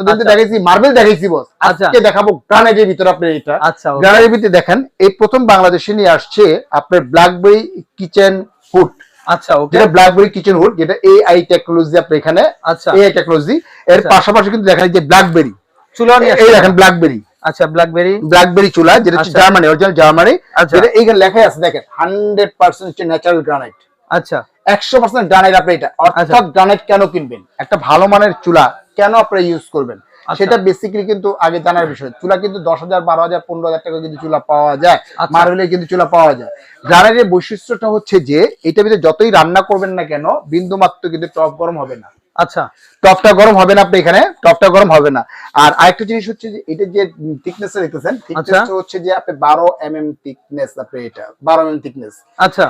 এতদিন তো আচ্ছা। দেখাইছি মার্বেল দেখাইছি বস আচ্ছা। আজকে দেখাবো গ্রানাইটের ভিতরে আপনি এটা আচ্ছা গ্রানাইটের ভিতরে দেখেন এই প্রথম বাংলাদেশে নিয়ে আসছে আপনার ব্ল্যাকবেরি কিচেন হুড আচ্ছা ওকে যেটা ব্ল্যাকবেরি কিচেন হুড যেটা এআই টেকনোলজি আপনি এখানে। আচ্ছা। এআই টেকনোলজি এর আচ্ছা। পাশাপাশি কিন্তু যে ব্ল্যাকবেরি চুলা এই দেখেন ব্ল্যাকবেরি আচ্ছা ব্ল্যাকবেরি ব্ল্যাকবেরি চুলা যেটা হচ্ছে আচ্ছা। জার্মানি অরিজিনাল জার্মানি আচ্ছা। যেটা এইখানে লেখাই আছে দেখেন হান্ড্রেড পার্সেন্ট ন্যাচারাল গ্রানাইট আচ্ছা। একশো পার্সেন্ট গ্রানাইট আপনি এটা। আচ্ছা। অর্থাৎ গ্রানাইট কেন কিনবেন? একটা ভালো মানের চুলা কেন আপনি ইউজ করবেন? আচ্ছা। সেটা বেসিক্যালি কিন্তু আগে জানার বিষয়। চুলা কিন্তু দশ হাজার বারো হাজার পনেরো হাজার টাকা কিন্তু চুলা পাওয়া যায় আচ্ছা। মার্বেলের কিন্তু চুলা পাওয়া যায়। গ্রানাইটের বৈশিষ্ট্যটা হচ্ছে যে এটা ভিতরে যতই রান্না করবেন না কেন বিন্দু মাত্র কিন্তু টপ গরম হবে না। আচ্ছা। টপটা গরম হবে না আপনি এখানে টপটা গরম হবে না। আর আরেকটা জিনিস হচ্ছে যে এটা যে থিকনেস দেখতেছেন আচ্ছা। থিকনেস হচ্ছে যে আপনি বারো এম এম থিকনেস আপনি এটা বারো এম থিকনেস আচ্ছা।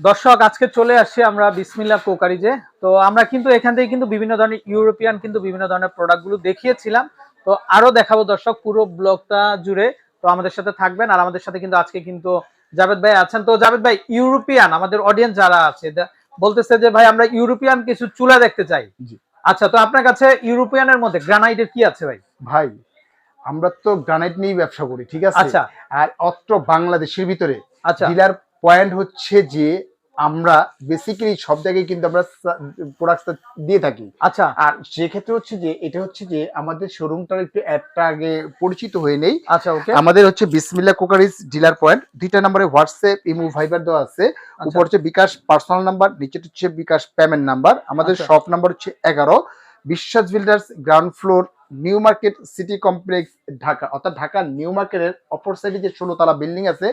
দর্শক আজকে চলে আসছি আমরা বিসমিল্লা কোকারিজে। তো আমরা কিন্তু এখান থেকে কিন্তু বিভিন্ন ধরনের ইউরোপিয়ান কিন্তু বিভিন্ন ধরনের প্রোডাক্টগুলো দেখিয়েছিলাম। তো আরও দেখাবো দর্শক পুরো ব্লগটা জুড়ে। তো আমাদের সাথে থাকবেন আর আমাদের সাথে কিন্তু আজকে কিন্তু জাভেদ ভাই আছেন। তো জাভেদ ভাই ইউরোপিয়ান আমাদের অডিয়েন্স যারা আছে বলতেছে যে ভাই আমরা ইউরোপিয়ান কিছু চুলা দেখতে চাই। আচ্ছা তো আপনার কাছে ইউরোপিয়ানের মধ্যে গ্রানাইটের কি আছে ভাই? ভাই আমরা তো গ্রানাইট নিয়েই ব্যবসা করি ঠিক আছে? আচ্ছা। আর অত্র বাংলাদেশের ভিতরে আচ্ছা। ডিলার পয়েন্ট হচ্ছে যে আমরা বেসিক্যালি সব জায়গায় কিন্তু আমরা প্রোডাক্টটা দিয়ে থাকি। আচ্ছা। আর সেক্ষেত্রে হচ্ছে যে এটা হচ্ছে যে আমাদের শোরুমটার একটু অ্যাডটা আগে পরিচিত হয়ে নেই। আচ্ছা ওকে আমাদের হচ্ছে বিসমিল্লা কুকারিজ ডিলার পয়েন্ট দুইটা নম্বরে হোয়াটসঅ্যাপ ইমো ভাইবার দেওয়া আছে। আচ্ছা। উপর হচ্ছে বিকাশ পার্সোনাল নাম্বার নিচে হচ্ছে বিকাশ পেমেন্ট নাম্বার আমাদের আচ্ছা। শপ নাম্বার হচ্ছে এগারো। Biswas builders ground floor New Market City complex Dhaka. অর্থাৎ ঢাকা নিউ মার্কেটের অপর সাইডে যে ষোলোতলা বিল্ডিং আছে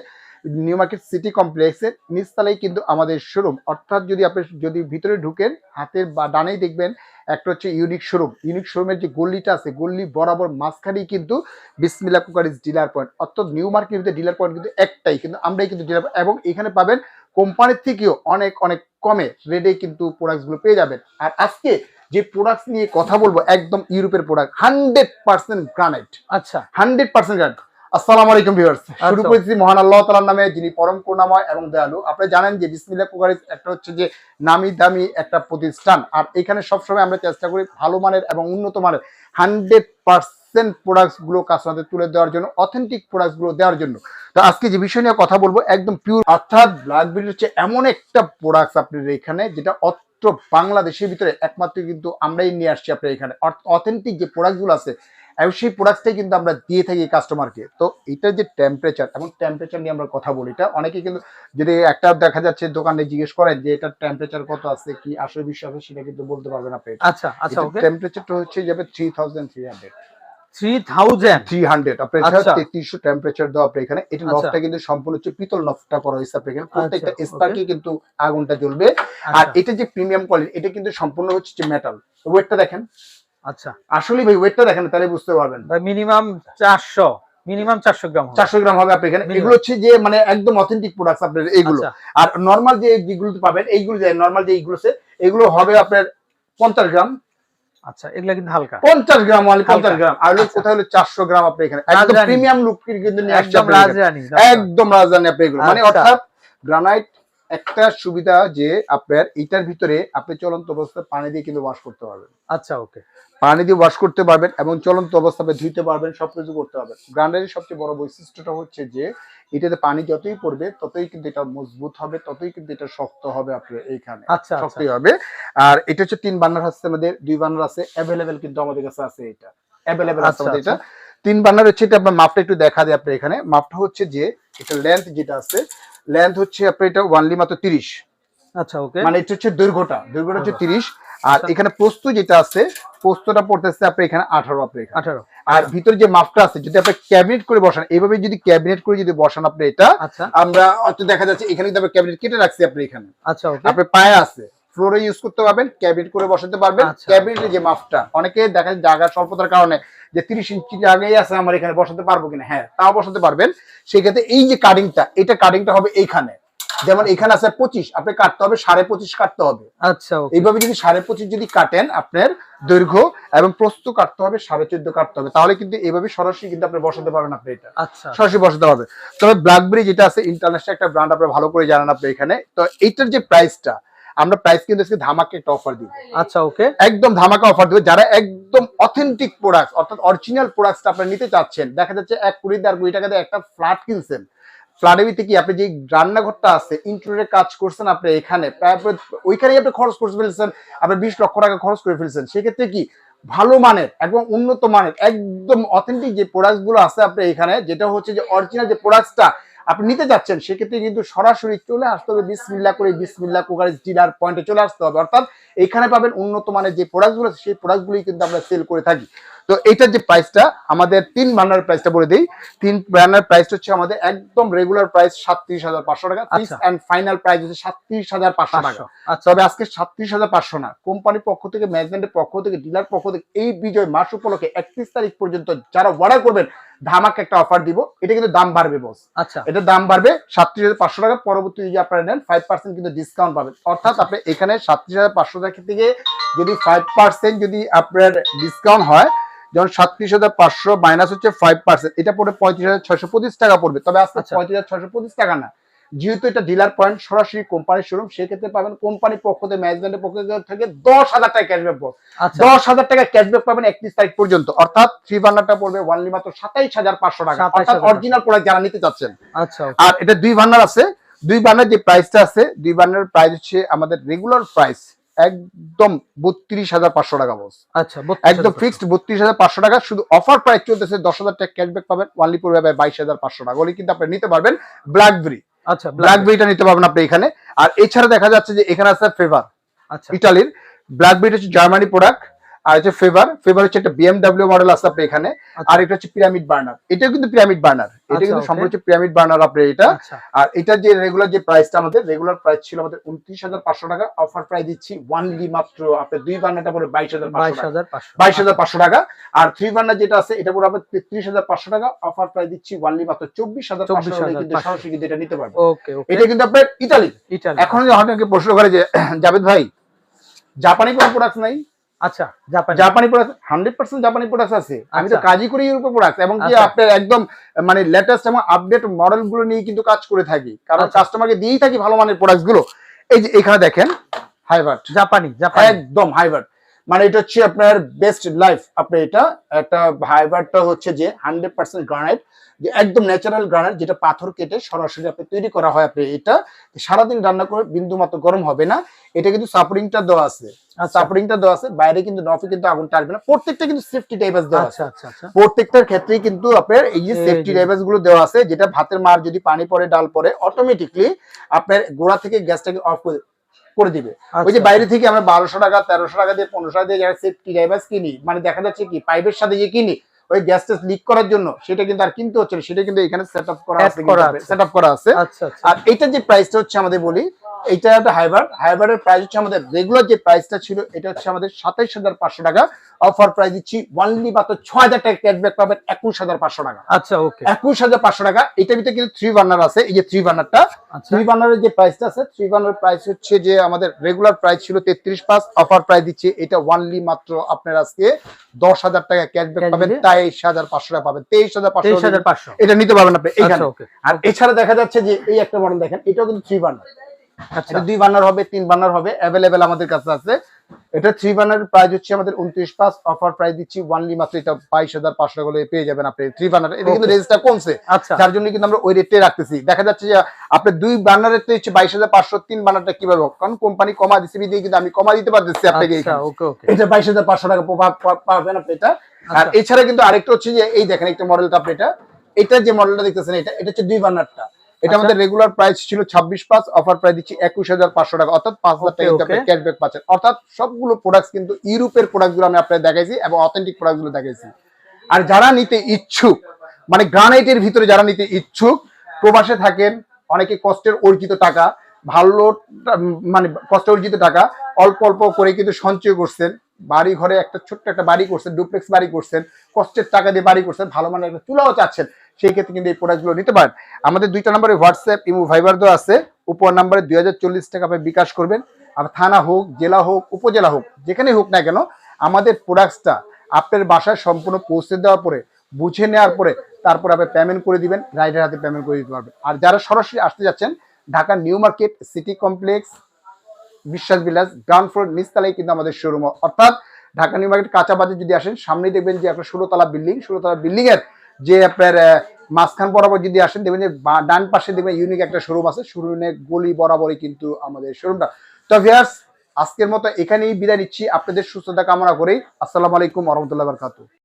নিউ মার্কেট সিটি কমপ্লেক্সের নিচতলায় কিন্তু আমাদের শোরুম অর্থাৎ যদি আপনি যদি ভিতরে ঢুকেন হাতের বা ডানেই দেখবেন একটা হচ্ছে ইউনিক শোরুম ইউনিক শোরুমের যে গল্লিটা আছে গল্লি বরাবর মাঝখানেই কিন্তু বিসমিল্লা কুকারিজ ডিলার পয়েন্ট অর্থাৎ নিউ মার্কেটের ভিতরে ডিলার পয়েন্ট কিন্তু একটাই কিন্তু আমরাই কিন্তু ডিলার এবং এখানে পাবেন কোম্পানির থেকেও অনেক অনেক কমে রেটে কিন্তু প্রোডাক্টসগুলো পেয়ে যাবেন। আর আজকে যে প্রোডাক্টস নিয়ে কথা বলব একদম ইউরোপের প্রোডাক্ট হান্ড্রেড পার্সেন্ট গ্রানাইট আচ্ছা। হান্ড্রেড পার্সেন্ট গ্রানাইট আসসালামু আলাইকুম ভিউয়ার্স। শুরু আচ্ছা। করেছি মহান আল্লাহ তাআলার নামে যিনি পরম করুণাময় এবং দয়ালু। আপনি জানেন যে বিসমিল্লাহ কুকারিজ একটা হচ্ছে যে নামি দামি একটা প্রতিষ্ঠান। আর এখানে সবসময় আমরা চেষ্টা করি ভালো মানের এবং উন্নত মানের হান্ড্রেড পার্সেন্ট প্রোডাক্টসগুলো কাস্টমারদের তুলে দেওয়ার জন্য অথেন্টিক প্রোডাক্টসগুলো দেওয়ার জন্য। তো আজকে যে বিষয় নিয়ে কথা বলব একদম পিওর অর্থাৎ ব্ল্যাকবেরি হচ্ছে এমন একটা প্রোডাক্টস আপনার এখানে যেটা অত্র বাংলাদেশের ভিতরে একমাত্র কিন্তু আমরাই নিয়ে আসছি আপনার এখানে। অথেন্টিক যে প্রোডাক্টগুলো আছে এবং সেই প্রোডাক্টটাই কিন্তু আমরা দিয়ে থাকি কাস্টমারকে তো এটার যে টেম্পারেচার এবং টেম্পারেচার নিয়ে আমরা কথা বলি এটা অনেকে কিন্তু যদি একটা দেখা যাচ্ছে দোকানে জিজ্ঞেস করেন যে এটার টেম্পারেচার কত আছে কি আসলে আছে সেটা কিন্তু বলতে পারবেন আপনি আচ্ছা আচ্ছা ওকে। টেম্পারেচারটা হচ্ছে যাবে three thousand three hundred. Temperature দেওয়া আপনি এখানে। এটা আচ্ছা। নফটা কিন্তু সম্পূর্ণ হচ্ছে পিতল নফটা করা হয়েছে আপনি এখানে। প্রত্যেকটা আচ্ছা, স্পার্কে কিন্তু আগুনটা জ্বলবে। আর আচ্ছা। এটা যে প্রিমিয়াম কোয়ালিটি এটা কিন্তু সম্পূর্ণ হচ্ছে মেটাল ওয়েটটা দেখেন। আচ্ছা। আসলে ভাই ওয়েটটা দেখেন তাহলে বুঝতে পারবেন। মিনিমাম চারশো মিনিমাম চারশো গ্রাম হবে। চারশো গ্রাম হবে আপনি এখানে। এগুলো হচ্ছে যে মানে একদম অথেন্টিক আপনার এইগুলো। আচ্ছা, আর নর্মাল যে যেগুলো পাবেন এইগুলো যে নর্মাল যে এইগুলো আছে এগুলো হবে আপনার পঞ্চাশ গ্রাম। আচ্ছা এগুলা কিন্তু হালকা। পঞ্চাশ গ্রাম মানে পঞ্চাশ হালকা। গ্রাম। আর হলো আচ্ছা। কোথায় হলো চারশো গ্রাম আপনি এখানে? একদম প্রিমিয়াম লুক কিন্তু একদম রাজরানি একদম রাজধানী আপনি এগুলো। মানে আচ্ছা। অর্থাৎ গ্রানাইট একটা সুবিধা যে আপনার এটার ভিতরে আপনি চলন্ত অবস্থায় পানি দিয়ে কিন্তু ওয়াশ করতে পারবেন। আচ্ছা ওকে পানি দিয়ে ওয়াশ করতে পারবেন এবং চলন্ত অবস্থায় ধুইতে পারবেন সবকিছু করতে পারবেন। গ্রানাইটের সবচেয়ে বড় বৈশিষ্ট্যটা হচ্ছে যে এটাতে পানি যতই পড়বে ততই কিন্তু এটা মজবুত হবে ততই কিন্তু এটা শক্ত হবে আপনার এইখানে। আচ্ছা আচ্ছা। শক্তই হবে। আর এটা হচ্ছে তিন বান্নার আছে আমাদের দুই বান্নার আছে অ্যাভেলেবেল কিন্তু আমাদের কাছে আছে এটা। অ্যাভেলেবেল আছে আচ্ছা, আমাদের আচ্ছা। এটা। তিন বান্নার হচ্ছে এটা আপনার মাপটা একটু দেখা দেয় আপনার এখানে। মাপটা হচ্ছে যে এটা লেন্থ যেটা আছে লেন্থ হচ্ছে আপনার এটা ওয়ানলি মাত্র তিরিশ। আচ্ছা ওকে মানে এটা হচ্ছে দৈর্ঘ্যটা। দৈর্ঘ্যটা হচ্ছে তিরিশ। আর আচ্ছা। এখানে পোস্ত যেটা আছে পোস্তটা পড়তেছে আপনার এখানে আঠারো আপনার এখানে। আঠারো। আর ভিতরে যে মাপটা আছে যদি আপনি ক্যাবিনেট করে বসান এইভাবে যদি ক্যাবিনেট করে যদি বসান আপনি এটা আচ্ছা। আমরা হয়তো দেখা যাচ্ছে এখানে কিন্তু ক্যাবিনেট কেটে রাখছি আপনি এখানে। আচ্ছা ওকে। আপনি পায়ে আছে ফ্লোরে ইউজ করতে পারবেন ক্যাবিনেট করে বসাতে পারবেন আচ্ছা। ক্যাবিনেটের যে মাপটা অনেকে দেখা যায় জায়গা স্বল্পতার কারণে যে তিরিশ ইঞ্চি জায়গায় আছে আমার এখানে বসাতে পারব কিনা? হ্যাঁ তাও বসাতে পারবেন। সেক্ষেত্রে এই যে কাটিংটা এটা কাটিংটা হবে এইখানে। যেমন এখানে আছে পঁচিশ আপনি কাটতে হবে সাড়ে পঁচিশ কাটতে হবে। আচ্ছা এইভাবে যদি সাড়ে পঁচিশ যদি কাটেন আপনার দৈর্ঘ্য এবং প্রস্তুত কাটতে হবে সাড়ে চোদ্দ কাটতে হবে তাহলে কিন্তু এইভাবে সরাসরি কিন্তু আপনি বসাতে পারবেন আপনি এটা। আচ্ছা। সরাসরি বসাতে হবে। তবে ব্ল্যাকবেরি যেটা আছে ইন্টারন্যাশনাল একটা ব্র্যান্ড আপনি ভালো করে জানেন আপনি এখানে। তো এইটার যে প্রাইসটা আমরা প্রাইস কিন্তু আজকে ধামাকে একটা অফার দিব আচ্ছা ওকে একদম ধামাকা অফার দেবে। যারা একদম অথেন্টিক প্রোডাক্ট অর্থাৎ অরিজিনাল প্রোডাক্টটা আপনারা নিতে চাচ্ছেন দেখা যাচ্ছে এক কুড়ি দেড় কুড়ি টাকা দিয়ে একটা ফ্ল্যাট কিনছেন ভিতরে কি আপনি যে রান্নাঘরটা আছে ইন্টারিয়রে কাজ করছেন আপনি এখানে, প্রায় ওইখানেই আপনি খরচ করে ফেলছেন, আপনি বিশ লক্ষ টাকা খরচ করে ফেলছেন। সেক্ষেত্রে কি? ভালো মানের, একদম উন্নত মানের, একদম অথেন্টিক যে প্রোডাক্টগুলো আছে আপনি এখানে, যেটা হচ্ছে যে অরিজিনাল যে প্রোডাক্টটা আপনি নিতে যাচ্ছেন সেক্ষেত্রে কিন্তু সরাসরি চলে আসতে হবে বিসমিল্লা করে বিসমিল্লা কুকারেজ ডিলার পয়েন্টে চলে আসতে হবে। অর্থাৎ এখানে পাবেন উন্নত মানের যে প্রোডাক্টগুলো সেই প্রোডাক্টগুলোই কিন্তু আমরা সেল করে থাকি। তো এইটার যে প্রাইসটা আমাদের তিন বার্নার প্রাইসটা বলে দিই। তিন বার্নার প্রাইস হচ্ছে আমাদের একদম রেগুলার প্রাইস সাতত্রিশ হাজার পাঁচশো টাকা। ফিক্স। অ্যান্ড ফাইনাল প্রাইস হচ্ছে সাতত্রিশ হাজার পাঁচশো টাকা। আচ্ছা। তবে আজকে সাতত্রিশ হাজার পাঁচশো না কোম্পানির পক্ষ থেকে ম্যানেজমেন্টের পক্ষ থেকে ডিলার পক্ষ থেকে এই বিজয় মাস উপলক্ষে একত্রিশ তারিখ পর্যন্ত যারা অর্ডার করবেন ধামাক একটা অফার দিব। এটা কিন্তু দাম বাড়বে বস আচ্ছা। এটা দাম বাড়বে সাতত্রিশ হাজার পাঁচশো টাকা পরবর্তী যদি আপনারা নেন ফাইভ পার্সেন্ট কিন্তু ডিসকাউন্ট পাবেন। অর্থাৎ আপনি এখানে সাতত্রিশ হাজার পাঁচশো টাকা থেকে যদি ফাইভ পার্সেন্ট যদি আপনার ডিসকাউন্ট হয় যেমন সাতত্রিশ হাজার পাঁচশো মাইনাস হচ্ছে ফাইভ পার্সেন্ট এটা পড়ে পঁয়ত্রিশ হাজার ছয়শো পঁচিশ টাকা পড়বে। তবে আজকে আচ্ছা। পঁয়ত্রিশ হাজার ছয়শো পঁচিশ টাকা না। যেহেতু এটা ডিলার পয়েন্ট সরাসরি কোম্পানির শোরুম সেক্ষেত্রে পাবেন কোম্পানির পক্ষ থেকে ম্যানেজমেন্টের পক্ষ থেকে দশ হাজার টাকা ক্যাশব্যাক বস আচ্ছা। দশ হাজার টাকা ক্যাশব্যাক পাবেন একত্রিশ তারিখ পর্যন্ত। অর্থাৎ থ্রি বার্নারটা পড়বে ওয়ানলি মাত্র সাতাইশ হাজার পাঁচশো টাকা। অর্থাৎ অরিজিনাল প্রোডাক্ট যারা নিতে চাচ্ছেন। আচ্ছা আর এটা দুই বার্নার আছে। দুই ভান্ডার যে প্রাইসটা আছে দুই বার্নার প্রাইস হচ্ছে আমাদের রেগুলার প্রাইস একদম বত্রিশ হাজার পাঁচশো টাকা বস আচ্ছা একদম ফিক্সড বত্রিশ হাজার পাঁচশো টাকা। শুধু অফার প্রাইস চলতেছে দশ হাজার টাকা ক্যাশব্যাক পাবেন ওয়ানলি পড়বে বাইশ হাজার পাঁচশো টাকা। হলে কিন্তু আপনি নিতে পারবেন ব্ল্যাকবেরি আচ্ছা ব্ল্যাক ব্ল্যাকবেরিটা নিতে পারবেন আপনি এখানে। আর এছাড়া দেখা যাচ্ছে যে এখানে আছে ফেভার আচ্ছা। ইটালির ব্ল্যাকবেরি হচ্ছে জার্মানি প্রোডাক্ট আর হচ্ছে ফেভার ফেভার হচ্ছে একটা বিএমডাব্লিউ মডেল আছে আপনি এখানে আচ্ছা। আর এটা হচ্ছে পিরামিড বার্নার এটা কিন্তু পিরামিড বার্নার এটা আচ্ছা, কিন্তু সম্পূর্ণ হচ্ছে পিরামিড বার্নার আপনি এটা। আচ্ছা। আর এটা যে রেগুলার যে প্রাইসটা আমাদের রেগুলার প্রাইস ছিল আমাদের উনত্রিশ হাজার পাঁচশো টাকা অফার প্রাইস দিচ্ছি ওয়ানলি মাত্র। আপনার দুই বার্নারটা পরে বাইশ হাজার বাইশ টাকা। হাজার পাঁচশো। টাকা। আর থ্রি বার্নার যেটা আছে এটা পরে আপনার তেত্রিশ হাজার পাঁচশো টাকা অফার প্রাইস দিচ্ছি ওয়ানলি মাত্র চব্বিশ হাজার পাঁচশো টাকা। কিন্তু সরাসরি কিন্তু এটা নিতে পারবে এটা কিন্তু আপনার ইতালি এখন যে অনেকে প্রশ্ন করে যে জাভেদ ভাই জাপানি কোনো প্রোডাক্ট নাই? আচ্ছা জাপানি জাপানি প্রোডাক্ট হান্ড্রেড পার্সেন্ট জাপানি প্রোডাক্ট আছে। আমি তো আচ্ছা। কাজই করি ইউরোপের প্রোডাক্ট এবং কি আচ্ছা। আপনার একদম মানে লেটেস্ট এবং আপডেট মডেলগুলো নিয়ে কিন্তু কাজ করে থাকি। কারণ আচ্ছা। কাস্টমারকে দিয়েই থাকি ভালো মানের প্রোডাক্টগুলো এই যে এখানে দেখেন হাইভার্ট জাপানি জাপানি একদম হাইভার্ট মানে এটা হচ্ছে আপনার বেস্ট লাইফ আপনি এটা একটা হাইভার্টটা হচ্ছে যে হান্ড্রেড পার্সেন্ট গ্রানাইট যে একদম ন্যাচারাল গ্রানাইট যেটা পাথর কেটে সরাসরি আপনি তৈরি করা হয় আপনি এটা। সারাদিন রান্না করে বিন্দু মাত্র গরম হবে না। এটা কিন্তু সাপোর্টিংটা দেওয়া আছে। আচ্ছা। সাপোর্টিংটা দেওয়া আছে। বাইরে কিন্তু নফে কিন্তু আগুন টানবে না। প্রত্যেকটা কিন্তু সেফটি টাইপাস দেওয়া আছে। আচ্ছা আচ্ছা আচ্ছা। প্রত্যেকটার ক্ষেত্রেই কিন্তু আপনার এই যে সেফটি। টাইপাসগুলো দেওয়া আছে যেটা ভাতের মার যদি পানি পরে ডাল পরে অটোমেটিকলি আপনার গোড়া থেকে গ্যাসটাকে অফ করে করে দিবে। ওই যে আচ্ছা, বাইরে থেকে আমরা বারোশো টাকা তেরোশো টাকা দিয়ে পনেরোশো টাকা দিয়ে যারা সেফটি ড্রাইভার্স কিনি মানে দেখা যাচ্ছে কি পাইপের সাথে যে কিনি ওই গ্যাস টেস লিক করার জন্য সেটা কিন্তু আর কিনতে হচ্ছে না সেটা কিন্তু এখানে সেট আপ করা আছে। সেট আপ করা আছে। আচ্ছা আচ্ছা। আর এটা যে প্রাইসটা হচ্ছে আমাদের বলি এটা একটা হাইবার হাইবারের প্রাইস হচ্ছে আমাদের রেগুলার যে প্রাইসটা ছিল এটা হচ্ছে আমাদের সাতাইশ হাজার পাঁচশো টাকা। অফার প্রাইস দিচ্ছি ওয়ানলি মাত্র ছয় হাজার টাকা ক্যাশব্যাক পাবেন একুশ হাজার পাঁচশো টাকা। আচ্ছা ওকে একুশ হাজার পাঁচশো টাকা। এটার ভিতরে কিন্তু থ্রি বার্নার আছে এই যে থ্রি বার্নারটা থ্রি বার্নারের যে প্রাইসটা আছে থ্রি বার্নার প্রাইস হচ্ছে যে আমাদের রেগুলার প্রাইস ছিল তেত্রিশ পাঁচ। অফার প্রাইস দিচ্ছে এটা ওয়ানলি মাত্র আপনার আজকে দশ হাজার টাকা ক্যাশব্যাক পাবেন? তেইশ হাজার পাঁচশো টাকা পাবেন। তেইশ হাজার তেইশ পাঁচশো হাজার পাঁচশো। এটা নিতে পারবেন আপনি এইখানে আচ্ছা আর এছাড়া দেখা যাচ্ছে যে এই একটা মডেল দেখেন এটাও কিন্তু থ্রি বার্নার আচ্ছা। দুই বার্নার হবে তিন বার্নার হবে অ্যাভেলেবেল আমাদের কাছে আছে। এটা থ্রি বার্নার প্রাইস হচ্ছে আমাদের উনত্রিশ পাঁচ অফার প্রাইস দিচ্ছি ওয়ানলি মাত্র এটা বাইশ হাজার পাঁচশো টাকা পেয়ে যাবেন আপনি থ্রি বার্নার এটা কিন্তু. রেঞ্জটা কমছে। আচ্ছা। যার জন্য কিন্তু আমরা ওই রেটে রাখতেছি। দেখা যাচ্ছে যে আপনি দুই বার্নারের তো হচ্ছে বাইশ হাজার পাঁচশো তিন বার্নারটা কীভাবে হোক? কারণ কোম্পানি কমা দিচ্ছে দিয়ে কিন্তু আমি কমা দিতে পারতেছি আপনাকে আচ্ছা ওকে ওকে এটা বাইশ হাজার পাঁচশো টাকা পাবেন আপনি এটা। আর আচ্ছা। এছাড়া কিন্তু আরেকটা হচ্ছে যে এই দেখেন একটা মডেলটা আপনি এটা। এটা যে মডেলটা দেখতেছেন এটা এটা হচ্ছে দুই বার্নারটা এটা আচ্ছা। আমাদের রেগুলার প্রাইস ছিল ছাব্বিশ পাঁচ অফার প্রাইস দিচ্ছি একুশ হাজার পাঁচশো টাকা অর্থাৎ পাঁচ হাজার টাকা. ক্যাশব্যাক পাচ্ছেন অর্থাৎ সবগুলো প্রোডাক্ট কিন্তু ইউরোপের প্রোডাক্টগুলো আমি আপনাদের দেখাইছি এবং অথেন্টিক প্রোডাক্টগুলো দেখাইছি আর যারা নিতে ইচ্ছুক মানে গ্রানাইটের ভিতরে যারা নিতে ইচ্ছুক প্রবাসে থাকেন অনেকে কষ্টের অর্জিত টাকা ভালো মানে কষ্ট অর্জিত টাকা অল্প অল্প করে কিন্তু সঞ্চয় করছেন। বাড়ি ঘরে একটা ছোট্ট একটা বাড়ি করছেন ডুপ্লেক্স বাড়ি করছেন, কষ্টের টাকা দিয়ে বাড়ি করছেন, ভালো মানের একটা চুলাও চাচ্ছেন, সেই ক্ষেত্রে কিন্তু এই প্রোডাক্টগুলো নিতে পারেন। আমাদের দুইটা নম্বরে হোয়াটসঅ্যাপ ইমো ভাইবার দেওয়া আছে। উপর নাম্বারে দুই টাকা আপনি বিকাশ করবেন। আর থানা হোক, জেলা হোক, উপজেলা হোক, যেখানে হোক না কেন, আমাদের প্রোডাক্টসটা আপনার বাসায় সম্পূর্ণ পৌঁছে দেওয়ার পরে, বুঝে নেওয়ার পরে, তারপর আপনি পেমেন্ট করে দিবেন, রাইডার হাতে পেমেন্ট করে দিতে পারবেন। আর যারা সরাসরি আসতে যাচ্ছেন Dhaka New Market, city complex, Biswas বিলাস গ্রাউন্ড ফ্লোর, নিচতলায় কিন্তু আমাদের শোরুম অর্থাৎ ঢাকা নিউ মার্কেট কাঁচা বাজার যদি আসেন সামনে দেখবেন যে আপনার ষোলো তলা বিল্ডিং ষোলো তলা বিল্ডিং এর যে আপনার মাঝখান বরাবর যদি আসেন, দেখবেন যে ডান পাশে দেখবেন ইউনিক একটা শোরুম আছে। শোরুমের গলি বরাবরই কিন্তু আমাদের শোরুমটা তো ভিয়ার্স আজকের মতো এখানেই বিদায় নিচ্ছি। আপনাদের সুস্থতা কামনা করেই। আসসালামু আলাইকুম রহমতুল্লাহ বারকাতু